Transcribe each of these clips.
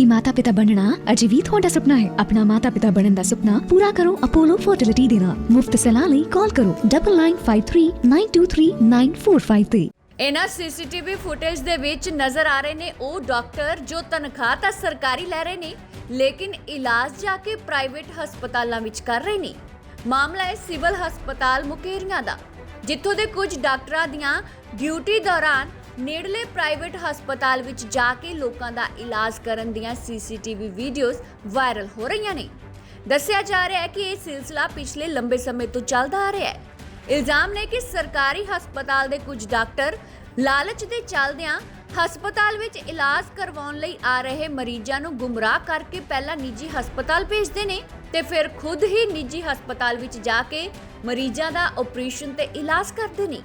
ਕਿ ਮਾਤਾ-ਪਿਤਾ ਬਣਨਾ ਅਜੇ ਤੁਹਾਡਾ ਸੁਪਨਾ ਹੈ। ਆਪਣਾ ਮਾਤਾ-ਪਿਤਾ ਬਣਨ ਦਾ ਸੁਪਨਾ ਪੂਰਾ ਕਰੋ ਅਪੋਲੋ ਫਰਟੀਲਿਟੀ ਦੇ ਨਾਲ। ਮੁਫਤ ਸਲਾਹ ਲਈ ਕਾਲ ਕਰੋ 9953923945 ਤੇ ਇਹਨਾਂ ਸੀਸੀਟੀਵੀ ਫੁਟੇਜ ਦੇ ਵਿੱਚ ਨਜ਼ਰ ਆ ਰਹੇ ਨੇ ਉਹ ਡਾਕਟਰ ਜੋ ਤਨਖਾਹ ਤਾਂ ਸਰਕਾਰੀ ਲੈ ਰਹੇ ਨੇ, ਲੇਕਿਨ ਇਲਾਜ ਜਾ ਕੇ ਪ੍ਰਾਈਵੇਟ ਹਸਪਤਾਲਾਂ ਵਿੱਚ ਕਰ ਰਹੇ ਨੇ। ਮਾਮਲਾ ਹੈ ਸਿਵਲ ਹਸਪਤਾਲ ਮੁਕੇਰੀਆਂ ਦਾ, ਜਿੱਥੋਂ ਦੇ ਕੁਝ ਡਾਕਟਰਾਂ ਦੀਆਂ ਡਿਊਟੀ ਦੌਰਾਨ ਨੇੜਲੇ ਪ੍ਰਾਈਵੇਟ ਹਸਪਤਾਲ ਵਿੱਚ ਜਾ ਕੇ ਲੋਕਾਂ ਦਾ ਇਲਾਜ ਕਰਨ ਦੀਆਂ ਸੀਸੀਟੀਵੀ ਵੀਡੀਓਜ਼ ਵਾਇਰਲ ਹੋ ਰਹੀਆਂ ਨੇ। ਦੱਸਿਆ ਜਾ ਰਿਹਾ ਹੈ ਕਿ ਇਹ ਸਿਲਸਿਲਾ ਪਿਛਲੇ ਲੰਬੇ ਸਮੇਂ ਤੋਂ ਚੱਲਦਾ ਆ ਰਿਹਾ ਹੈ। ਇਲਜ਼ਾਮ ਨੇ ਕਿ ਸਰਕਾਰੀ ਹਸਪਤਾਲ ਦੇ ਕੁਝ ਡਾਕਟਰ ਲਾਲਚ ਦੇ ਚੱਲਦਿਆਂ ਹਸਪਤਾਲ ਵਿੱਚ ਇਲਾਜ ਕਰਵਾਉਣ ਲਈ ਆ ਰਹੇ ਮਰੀਜ਼ਾਂ ਨੂੰ ਗੁੰਮਰਾਹ ਕਰਕੇ ਪਹਿਲਾਂ ਨਿੱਜੀ ਹਸਪਤਾਲ ਭੇਜਦੇ ਨੇ ਤੇ ਫਿਰ ਖੁਦ ਹੀ ਨਿੱਜੀ ਹਸਪਤਾਲ ਵਿੱਚ ਜਾ ਕੇ ਮਰੀਜ਼ਾਂ ਦਾ ਆਪਰੇਸ਼ਨ ਤੇ ਇਲਾਜ ਕਰਦੇ ਨੇ।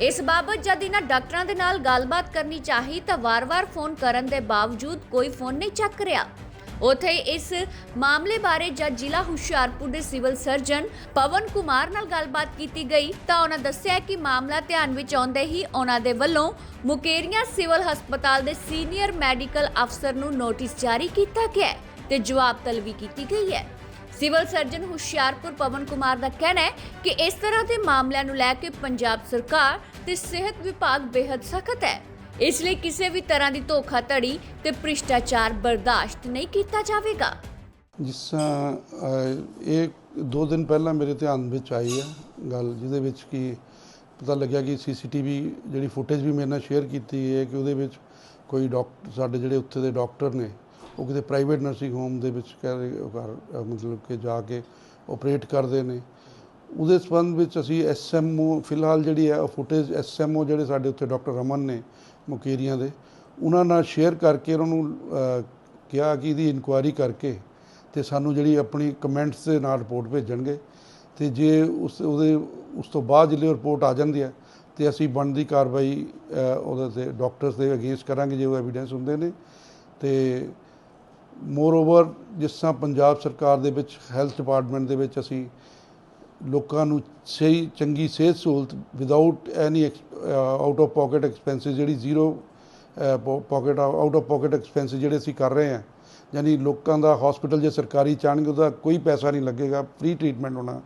ਇਸ ਬਾਬਤ ਜਦ ਇਹਨਾਂ ਡਾਕਟਰਾਂ ਦੇ ਨਾਲ ਗੱਲਬਾਤ ਕਰਨੀ ਚਾਹੀ ਤਾਂ ਵਾਰ-ਵਾਰ ਫੋਨ ਕਰਨ ਦੇ ਬਾਵਜੂਦ ਕੋਈ ਫੋਨ ਨਹੀਂ ਚੱਕ ਰਿਹਾ। ਉਥੇ ਇਸ ਮਾਮਲੇ ਬਾਰੇ ਜਦ ਜ਼ਿਲ੍ਹਾ ਹੁਸ਼ਿਆਰਪੁਰ ਦੇ ਸਿਵਲ ਸਰਜਨ ਪਵਨ ਕੁਮਾਰ ਨਾਲ ਗੱਲਬਾਤ ਕੀਤੀ ਗਈ ਤਾਂ ਉਹਨਾਂ ਦੱਸਿਆ ਕਿ ਮਾਮਲਾ ਧਿਆਨ ਵਿੱਚ ਆਉਂਦੇ ਹੀ ਉਹਨਾਂ ਦੇ ਵੱਲੋਂ ਮੁਕੇਰੀਆਂ ਸਿਵਲ ਹਸਪਤਾਲ ਦੇ ਸੀਨੀਅਰ ਮੈਡੀਕਲ ਅਫਸਰ ਨੂੰ ਨੋਟਿਸ ਜਾਰੀ ਕੀਤਾ ਗਿਆ ਤੇ ਜਵਾਬ ਤਲਬੀ ਕੀਤੀ ਗਈ ਹੈ। ਸਿਵਲ ਸਰਜਨ ਹੁਸ਼ਿਆਰਪੁਰ ਪਵਨ ਕੁਮਾਰ ਦਾ ਕਹਿਣਾ ਹੈ ਕਿ ਇਸ ਤਰ੍ਹਾਂ ਦੇ ਮਾਮਲਿਆਂ ਨੂੰ ਲੈ ਕੇ ਪੰਜਾਬ ਸਰਕਾਰ ਤੇ ਸਿਹਤ ਵਿਭਾਗ ਬੇहद ਸਖਤ ਹੈ। ਇਸ ਲਈ ਕਿਸੇ ਵੀ ਤਰ੍ਹਾਂ ਦੀ ਧੋਖਾਧੜੀ ਤੇ ਭ੍ਰਿਸ਼ਟਾਚਾਰ ਬਰਦਾਸ਼ਤ ਨਹੀਂ ਕੀਤਾ ਜਾਵੇਗਾ। ਜਿਸ ਤਰ੍ਹਾਂ ਇਹ ਦੋ ਦਿਨ ਪਹਿਲਾਂ ਮੇਰੇ ਧਿਆਨ ਵਿੱਚ ਆਈ ਹੈ ਗੱਲ, ਜਿਹਦੇ ਵਿੱਚ ਕਿ ਪਤਾ ਲੱਗਿਆ ਕਿ ਸੀਸੀਟੀਵੀ ਜਿਹੜੀ ਫੁਟੇਜ ਵੀ ਮੇਰੇ ਨਾਲ ਸ਼ੇਅਰ ਕੀਤੀ ਹੈ ਕਿ ਉਹਦੇ ਵਿੱਚ ਕੋਈ ਡਾਕਟਰ ਸਾਡੇ ਜਿਹੜੇ ਉੱਥੇ ਦੇ ਡਾਕਟਰ ਨੇ ਉਹ ਕਿਤੇ ਪ੍ਰਾਈਵੇਟ ਨਰਸਿੰਗ ਹੋਮ ਦੇ ਵਿੱਚ ਕਹਿ ਰਹੇ, ਉਹ ਕਰ ਮਤਲਬ ਕਿ ਜਾ ਕੇ ਆਪਰੇਟ ਕਰਦੇ ਨੇ। ਉਹਦੇ ਸੰਬੰਧ ਵਿੱਚ ਅਸੀਂ ਐਸਐਮਓ ਫਿਲਹਾਲ ਜਿਹੜੀ ਹੈ ਉਹ ਫੁਟੇਜ ਐਸਐਮਓ ਜਿਹੜੇ ਸਾਡੇ ਉੱਥੇ ਡਾਕਟਰ ਰਮਨ ਨੇ ਮੁਕੇਰੀਆਂ ਦੇ, ਉਹਨਾਂ ਨਾਲ ਸ਼ੇਅਰ ਕਰਕੇ ਉਹਨਾਂ ਨੂੰ ਕਿਹਾ ਕਿ ਇਹਦੀ ਇਨਕੁਆਇਰੀ ਕਰਕੇ ਤੇ ਸਾਨੂੰ ਜਿਹੜੀ ਆਪਣੀ ਕਮੈਂਟਸ ਦੇ ਨਾਲ ਰਿਪੋਰਟ ਭੇਜਣਗੇ। ਤੇ ਜੇ ਉਸ, ਉਹਦੇ, ਉਸ ਤੋਂ ਬਾਅਦ ਜਿਹੜੀ ਰਿਪੋਰਟ ਆ ਜਾਂਦੀ ਹੈ ਤੇ ਅਸੀਂ ਬਣਦੀ ਕਾਰਵਾਈ ਉਹਦੇ ਤੇ ਡਾਕਟਰਸ ਦੇ ਅਗੇਂਸਟ ਕਰਾਂਗੇ, ਜੇ ਉਹ ਐਵੀਡੈਂਸ ਹੁੰਦੇ ਨੇ। ਤੇ ਮੋਰ ਓਵਰ ਜਿਸ ਤਰ੍ਹਾਂ ਪੰਜਾਬ ਸਰਕਾਰ ਦੇ ਵਿੱਚ ਹੈਲਥ ਡਿਪਾਰਟਮੈਂਟ ਦੇ ਵਿੱਚ ਅਸੀਂ ਲੋਕਾਂ ਨੂੰ ਸਹੀ, ਚੰਗੀ ਸਿਹਤ ਸਹੂਲਤ without any out of pocket expenses ਜਿਹੜੀ zero pocket out of pocket expenses ਜਿਹੜੇ ਅਸੀਂ ਕਰ ਰਹੇ ਹਾਂ, ਯਾਨੀ ਲੋਕਾਂ ਦਾ ਹਸਪੀਟਲ ਜੇ ਸਰਕਾਰੀ ਚਾਹਣਗੇ ਉਹਦਾ ਕੋਈ ਪੈਸਾ ਨਹੀਂ ਲੱਗੇਗਾ ਫ੍ਰੀ ਟ੍ਰੀਟਮੈਂਟ ਹੋਣਾ,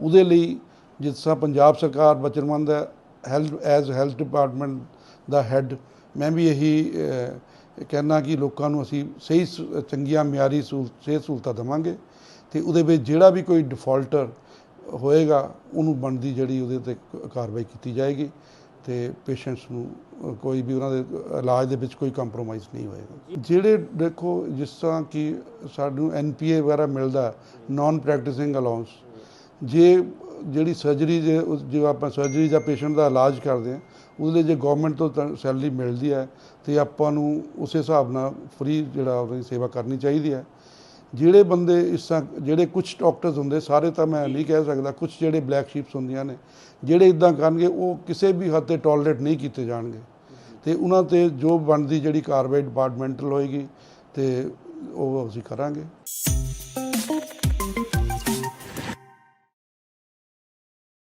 ਉਹਦੇ ਲਈ ਜਿਸ ਤਰ੍ਹਾਂ ਪੰਜਾਬ ਸਰਕਾਰ ਵਚਨਬੰਦ ਹੈ ਹੈਲਥ ਐਜ਼ ਹੈਲਥ ਡਿਪਾਰਟਮੈਂਟ ਦਾ ਹੈੱਡ ਮੈਂ ਵੀ ਇਹੀ ਕਹਿਣਾ ਕਿ ਲੋਕਾਂ ਨੂੰ ਅਸੀਂ ਸਹੀ ਸ- ਚੰਗੀਆਂ, ਮਿਆਰੀ ਸਹੂਲਤ ਸਿਹਤ ਸਹੂਲਤਾਂ ਦੇਵਾਂਗੇ ਤੇ ਉਹਦੇ ਵਿੱਚ ਜਿਹੜਾ ਵੀ ਕੋਈ ਡਿਫਾਲਟਰ ਹੋਏਗਾ, ਉਹਨੂੰ ਬਣਦੀ ਜਿਹੜੀ ਉਹਦੇ ਤੇ ਕਾਰਵਾਈ ਕੀਤੀ ਜਾਏਗੀ ਤੇ ਪੇਸ਼ੈਂਟਸ ਨੂੰ ਕੋਈ ਵੀ ਉਹਨਾਂ ਦੇ ਇਲਾਜ ਦੇ ਵਿੱਚ ਕੋਈ ਕੰਪਰੋਮਾਈਜ਼ ਨਹੀਂ ਹੋਏਗਾ। ਜਿਹੜੇ ਦੇਖੋ, ਜਿਸ ਤਰ੍ਹਾਂ ਕਿ ਸਾਨੂੰ ਐਨਪੀਏ ਵਗੈਰਾ ਮਿਲਦਾ ਨਾਨ ਪ੍ਰੈਕਟਿਸਿੰਗ ਅਲਾਉਂਸ ਜੇ ਜਿਹੜੀ ਸਰਜਰੀ ਜੇ ਉਸ- ਜੇ ਆਪਾਂ ਸਰਜਰੀ ਜਾਂ ਪੇਸ਼ੈਂਟ ਦਾ ਇਲਾਜ ਕਰਦੇ ਹਾਂ, ਉਹਦੇ ਲਈ ਜੇ ਗਵਰਨਮੈਂਟ ਤੋਂ ਸੈਲਰੀ ਮਿਲਦੀ ਹੈ, ਤੇ ਆਪਾਂ ਨੂੰ ਉਸੇ ਹਿਸਾਬ ਨਾਲ ਫ੍ਰੀ ਜਿਹੜਾ ਉਹਦੀ ਸੇਵਾ ਕਰਨੀ ਚਾਹੀਦੀ ਹੈ। ਜਿਹੜੇ ਬੰਦੇ ਇਸ ਤਰ੍ਹਾਂ, ਜਿਹੜੇ ਕੁਝ ਡਾਕਟਰਸ ਹੁੰਦੇ, ਸਾਰੇ ਤਾਂ ਮੈਂ ਨਹੀਂ ਕਹਿ ਸਕਦਾ ਕੁਝ ਜਿਹੜੇ ਬਲੈਕ ਸ਼ੀਪਸ ਹੁੰਦੀਆਂ ਨੇ, ਜਿਹੜੇ ਇਦਾਂ ਕਰਨਗੇ, ਉਹ ਕਿਸੇ ਵੀ ਹੱਦ ਤੇ ਟੋਲਰੇਟ ਨਹੀਂ ਕੀਤੇ ਜਾਣਗੇ। ਤੇ ਉਹਨਾਂ ਤੇ ਜੋ ਬਣਦੀ ਜਿਹੜੀ ਕਾਰਵਾਈ ਡਿਪਾਰਟਮੈਂਟਲ ਹੋਏਗੀ, ਤੇ ਉਹ ਅਸੀਂ ਕਰਾਂਗੇ।